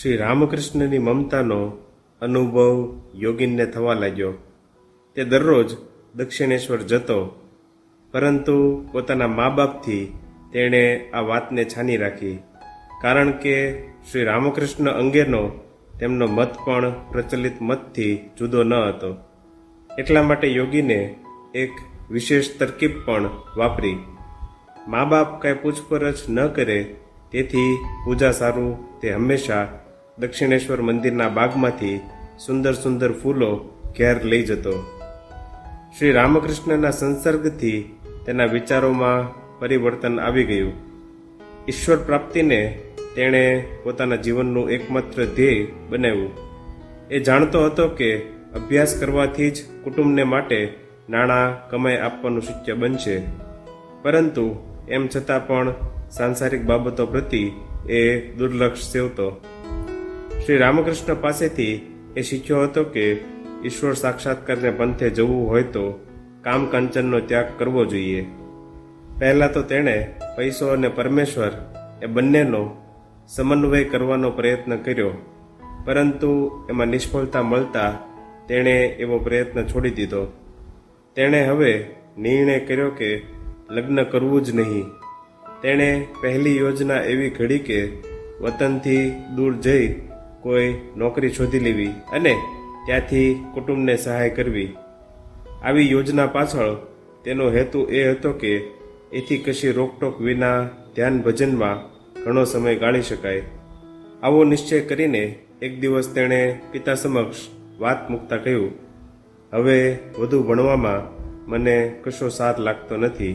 શ્રી રામકૃષ્ણની મમતાનો અનુભવ યોગીનને થવા લાગ્યો. તે દરરોજ દક્ષિણેશ્વર જતો, પરંતુ પોતાના મા બાપથી તેણે આ વાતને છાની રાખી. કારણ કે શ્રી રામકૃષ્ણ અંગેનો તેમનો મત પણ પ્રચલિત મતથી જુદો ન હતો. એટલા માટે યોગીને એક વિશેષ તરકીબ પણ વાપરી. મા બાપ કાંઈ પૂછપરછ ન કરે, તેથી પૂજા સારું તે હંમેશા દક્ષિણેશ્વર મંદિરના બાગમાંથી સુંદર સુંદર ફૂલો ઘેર લઈ જતો. શ્રી રામકૃષ્ણના સંસર્ગથી તેના વિચારોમાં પરિવર્તન આવી ગયું. ઈશ્વર પ્રાપ્તિને તેણે પોતાના જીવનનું એકમાત્ર ધ્યેય બનાવ્યું. એ જાણતો હતો કે અભ્યાસ કરવાથી જ કુટુંબને માટે નાણાં કમાઈ આપવાનું શક્ય બનશે. પરંતુ એમ છતાં પણ સાંસારિક બાબતો પ્રતિ એ દુર્લક્ષ સેવતો. શ્રી રામકૃષ્ણ પાસેથી એ શીખ્યો હતો કે ઈશ્વર સાક્ષાત્કારને પંથે જવું હોય તો કામ કંચનનો ત્યાગ કરવો જોઈએ. પહેલાં તો તેણે પૈસો અને પરમેશ્વર એ બંનેનો સમન્વય કરવાનો પ્રયત્ન કર્યો. પરંતુ એમાં નિષ્ફળતા મળતા તેણે એવો પ્રયત્ન છોડી દીધો. તેણે હવે નિર્ણય કર્યો કે લગ્ન કરવું જ નહીં. તેણે પહેલી યોજના એવી ઘડી કે વતનથી દૂર જઈ કોઈ નોકરી શોધી લેવી અને ત્યાંથી કુટુંબને સહાય કરવી. આવી યોજના પાછળ તેનો હેતુ એ હતો કે એથી કશી રોકટોક વિના ધ્યાન ભજનમાં ઘણો સમય ગાળી શકાય. આવો નિશ્ચય કરીને એક દિવસ તેણે પિતા સમક્ષ વાત મૂકતા કહ્યું, હવે વધુ ભણવામાં મને કશો સાથ લાગતો નથી.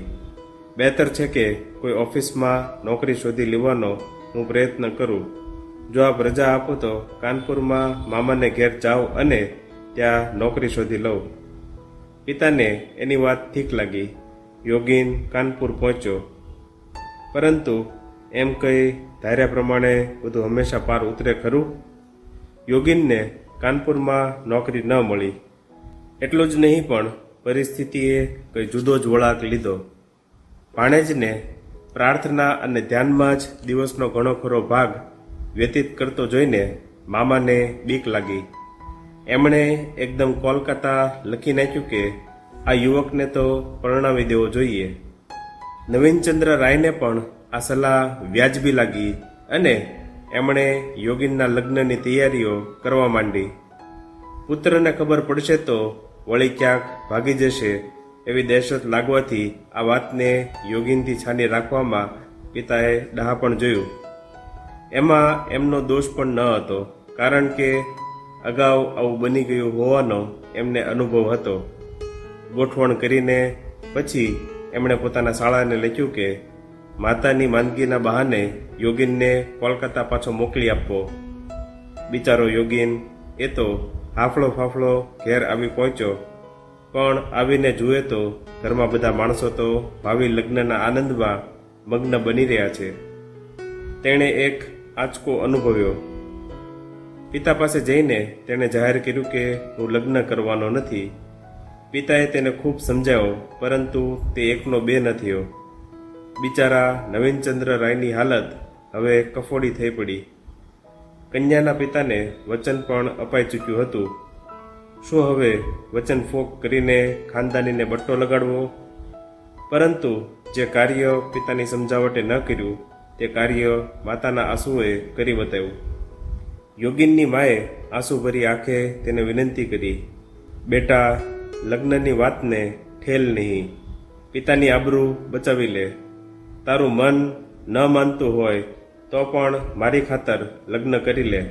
બહેતર છે કે કોઈ ઓફિસમાં નોકરી શોધી લેવાનો હું પ્રયત્ન કરું. જો આપ રજા આપો તો કાનપુરમાં મામાને ઘેર જાઓ અને ત્યાં નોકરી શોધી લઉં પિતાને એની વાત ઠીક લાગી. યોગીન કાનપુર પહોંચ્યો. પરંતુ એમ કહી ધાર્યા પ્રમાણે બધું હંમેશા પાર ઉતરે ખરું? યોગીનને કાનપુરમાં નોકરી ન મળી. એટલું જ નહીં પણ પરિસ્થિતિએ કંઈ જુદો જ વળાંક લીધો. ભાણેજને પ્રાર્થના અને ધ્યાનમાં જ દિવસનો ઘણો ખરો ભાગ વ્યતીત કરતો જોઈને મામાને બીક લાગી. એમણે એકદમ કોલકાતા લખી નાખ્યું કે, આ યુવકને તો પરણાવી દેવો જોઈએ. નવીનચંદ્ર રાયને પણ આ સલાહ વ્યાજબી લાગી અને એમણે યોગીનના લગ્નની તૈયારીઓ કરવા માંડી. પુત્રને ખબર પડશે તો વળી ક્યાંક ભાગી જશે એવી દહેશત લાગવાથી આ વાતને યોગીનથી છાની રાખવામાં પિતાએ ડહાપણ જોયું. એમાં એમનો દોષ પણ ન હતો, કારણ કે અગાઉ આવું બની ગયું હોવાનો એમને અનુભવ હતો. ગોઠવણ કરીને પછી એમણે પોતાના શાળાને લખ્યું કે, માતાની માંદગીના બહાને યોગીનને કોલકાતા પાછો મોકલી આપવો. બિચારો યોગીન, એ તો હાફળો ફાફળો ઘેર આવી પહોંચ્યો, પણ આવીને જુએ તો ઘરમાં બધા માણસો તો ભાવિ લગ્નના આનંદમાં મગ્ન બની રહ્યા છે. તેણે એક આંચકો અનુભવ્યો. પિતા પાસે જઈને તેણે જાહેર કર્યું કે હું લગ્ન કરવાનો નથી. પિતાએ તેને ખૂબ સમજાવ્યો પરંતુ તે એકનો બે ન થયો. બિચારા નવીનચંદ્ર રાયની હાલત હવે કફોડી થઈ પડી. કન્યાના પિતાને વચન પણ અપાઈ ચૂક્યું હતું. શું હવે વચન ફોક કરીને ખાનદાનીને બટ્ટો લગાડવો? પરંતુ જે કાર્ય પિતાની સમજાવટે ન કર્યું તે કાર્ય માતાના આંસુએ કરી બતાવ્યું. યોગીનની માએ આંસુભરી આંખે તેને વિનંતી કરી, બેટા, લગ્નની વાતને ઠેલ નહીં. પિતાની આબરૂ બચાવી લે. તારું મન ન માનતું હોય તો પણ મારી ખાતર લગ્ન કરી લે.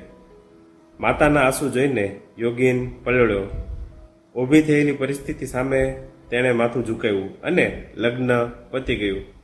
માતાના આંસુ જોઈને યોગીન પલળ્યો. ઊભી થયેલી પરિસ્થિતિ સામે તેણે માથું ઝુકાવ્યું અને લગ્ન પતી ગયું.